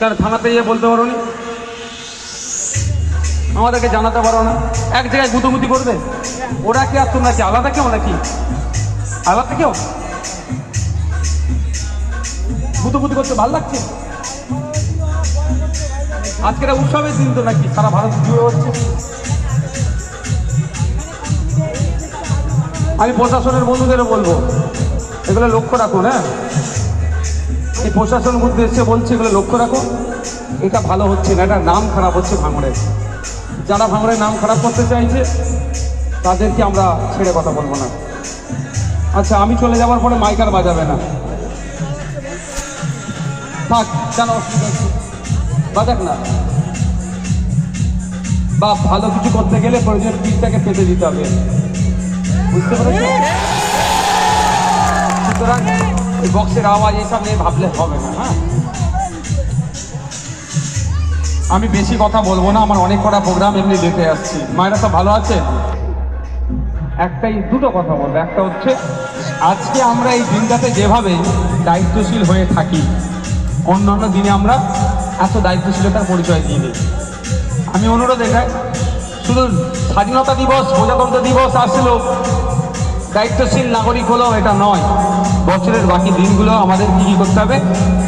কেন, থানাতে গিয়ে বলতে পারো আমাদেরকে জানাতে পারো না। এক জায়গায় গুতুগুতি করবে? ওরা কি আর তোমরা কি, আলাদা কেউ নাকি? আলাদা কেউ? গুতুগুতি করতে ভালো লাগছে? আজকের উৎসবের দিন তো নাকি সারা ভারত জুড়ে হচ্ছে। আমি প্রশাসনের বন্ধুদেরও বলব, এগুলো লক্ষ্য রাখুন হ্যাঁ? এই প্রশাসন এসে বলছে এগুলো লক্ষ্য রাখো। এটা ভালো হচ্ছে না, এটা নাম খারাপ হচ্ছে ভাঙড়ের যারা ভাঙড়ের নাম খারাপ করতে চাইছে, তাদেরকে আমরা ছেড়ে কথা বলব না। আচ্ছা আমি চলে যাওয়ার পরে মাইকার বাজাবে না। থাক কেন অসুবিধা বাজাক না। বা ভালো কিছু করতে গেলে প্রয়োজন পিঠটাকে পেতে দিতে হবে। বুঝতে পেরেছ? সুতরাং বক্সের আওয়াজ এইসব নিয়ে ভাবলে হবে না হ্যাঁ? আমি বেশি কথা বলব না, আমার অনেক কটা প্রোগ্রাম এমনি দেখে আসছি। মায়েরা সব ভালো আছে? একটাই, দুটো কথা বলব। একটা হচ্ছে, আজকে আমরা এই দিনটাতে যেভাবে দায়িত্বশীল হয়ে থাকি, অন্যান্য দিনে আমরা এত দায়িত্বশীলতার পরিচয় দিই। নি। আমি অনুরোধ এটাই, শুধু স্বাধীনতা দিবস, প্রজাতন্ত্র দিবস আসলো দায়িত্বশীল নাগরিক হলেও এটা নয়। বছরের বাকি দিনগুলো আমাদের কি করতে হবে?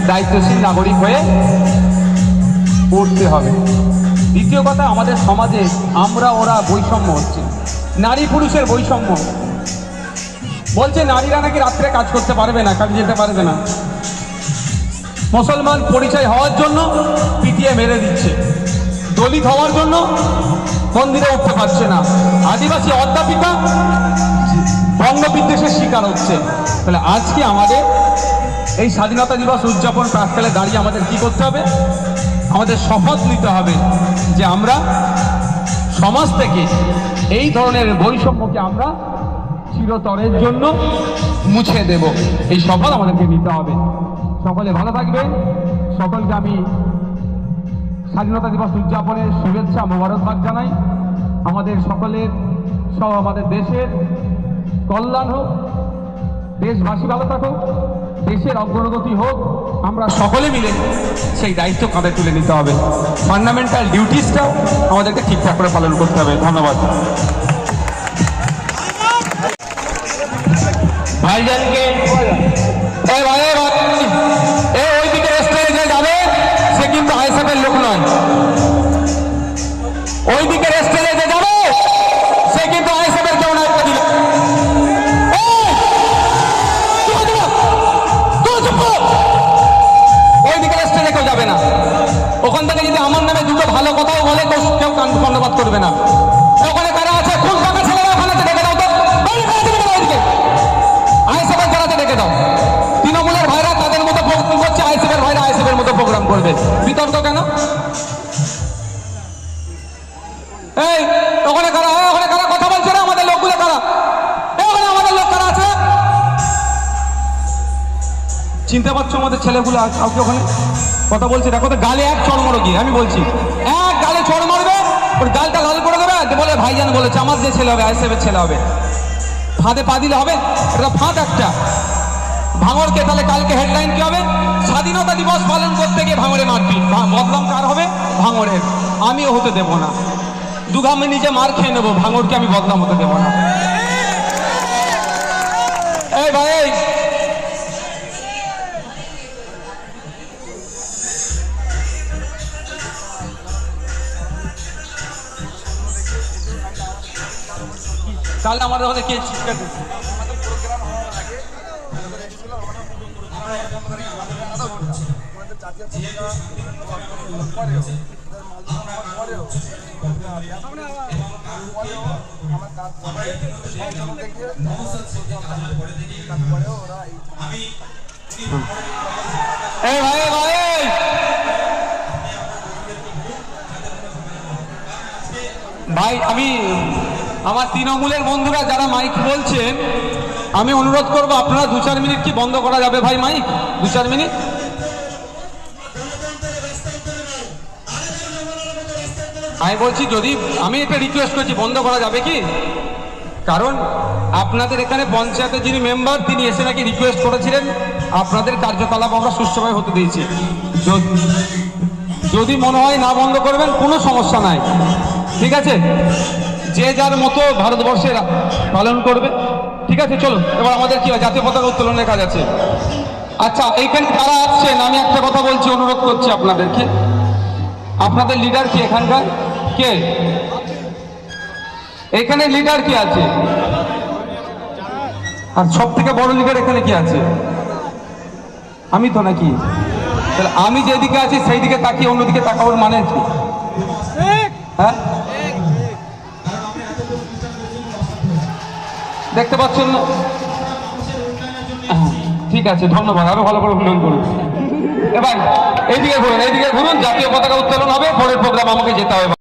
দায়িত্বশীল নাগরিক হয়ে পড়তে হবে। দ্বিতীয় কথা, আমাদের সমাজে আমরা, ওরা বৈষম্য হচ্ছে। নারী পুরুষের বৈষম্য। বলছে, নারীরা নাকি রাত্রে কাজ করতে পারবে না, কাজে যেতে পারবে না। মুসলমান পরিচয় হওয়ার জন্য পিটিয়ে মেরে দিচ্ছে। দলিত হওয়ার জন্য মন্দিরে উঠতে পারছে না। আদিবাসী অধ্যাপিকা বঙ্গ বিদ্বেষের শিকার হচ্ছে। তাহলে আজকে আমাদের এই স্বাধীনতা দিবস উদযাপন প্রাককালে দাঁড়িয়ে আমাদের কি করতে হবে? আমাদের শপথ নিতে হবে যে আমরা সমাজ থেকে এই ধরনের বৈষম্যকে আমরা চিরতরের জন্য মুছে দেব। এই শপথ আমাদেরকে নিতে হবে। সকলে ভালো থাকবেন। সকলকে আমি স্বাধীনতা দিবস উদযাপনের শুভেচ্ছা, মোবারকবাদ জানাই। আমাদের সকলের সব আমাদের দেশের কল্যাণ হোক, দেশবাসী ভালো থাকুক, দেশের অগ্রগতি হোক, আমরা সকলে মিলে সেই দায়িত্ব কাঁধে তুলে নিতে হবে। ফান্ডামেন্টাল ডিউটিসটাও আমাদেরকে ঠিকঠাক করে পালন করতে হবে। ধন্যবাদ। ভাইজানকে বলে কেউ কান করবে করবে। এই, ওখানে কথা বলছে না? আমাদের লোকগুলো ওখানে আমাদের লোক কারা আছে? চিনতে পারছ আমাদের ছেলেগুলো ওখানে কথা বলছি? দেখো তো, গালে এক চড় গিয়ে, আমি বলছি। এক ওর গালটা লাল করে দেবে আর বলে, ভাইজান বলেছে, আমার যে ছেলে হবে আইসেফের ছেলে হবে। ফাঁদে পা দিলে হবে? এটা ফাঁদ একটা। ভাঙরকে তাহলে কালকে হেডলাইন কি হবে? স্বাধীনতা দিবস পালন করতে গিয়ে ভাঙরে ভা- বদনাম কার হবে? ভাঙরের আমিও হতে দেব না। দুঘামে নিজে মার খেয়ে নেব। ভাঙরকে আমি বদনাম হতে দেব না। এই ভাই তাহলে আমাদের ওখানে কে চিৎকার দিচ্ছে এই ভাই ভাই। ভাই আমি আমার তৃণমূলের বন্ধুরা যারা মাইক বলছেন, আমি অনুরোধ করব, আপনারা দু চার মিনিট কি বন্ধ করা যাবে ভাই মাইক? দু চার মিনিট। আমি বলছি, যদি, আমি এটা রিকোয়েস্ট করছি, বন্ধ করা যাবে কি? কারণ আপনাদের এখানে পঞ্চায়েতের যিনি মেম্বার তিনি এসে নাকি রিকোয়েস্ট করেছিলেন, আপনাদের কার্যকলাপ আমরা সুষ্ঠুভাবে হতে দিয়েছি। যদি মনে হয় না বন্ধ করবেন, কোনো সমস্যা নাই। ঠিক আছে? যে যার মতো ভারতবর্ষের পালন করবে। ঠিক আছে চলো এবার আমাদের কি হয়? জাতীয় পতাকা উত্তোলনের কাজ আছে। আচ্ছা এইখানে যারা আসছেন, আমি একটা কথা বলছি, অনুরোধ করছি আপনাদেরকে। আপনাদের লিডার কি এখানকার? কে? এখানে লিডার কি আছে? আর সব থেকে বড় লিডার এখানে কি আছে? আমি তো নাকি? আমি যেদিকে আছি সেই দিকে তাকিয়ে অন্যদিকে তাকানোর মানে হ্যাঁ? দেখতে পাচ্ছেন না? ঠিক আছে, ধন্যবাদ। আরও ভালো করে উন্নয়ন করুন। এবার এইদিকে ঘুরুন এইদিকে ঘুরুন, জাতীয় পতাকা উত্তোলন হবে, পরের প্রোগ্রাম আমাকে যেতে হবে।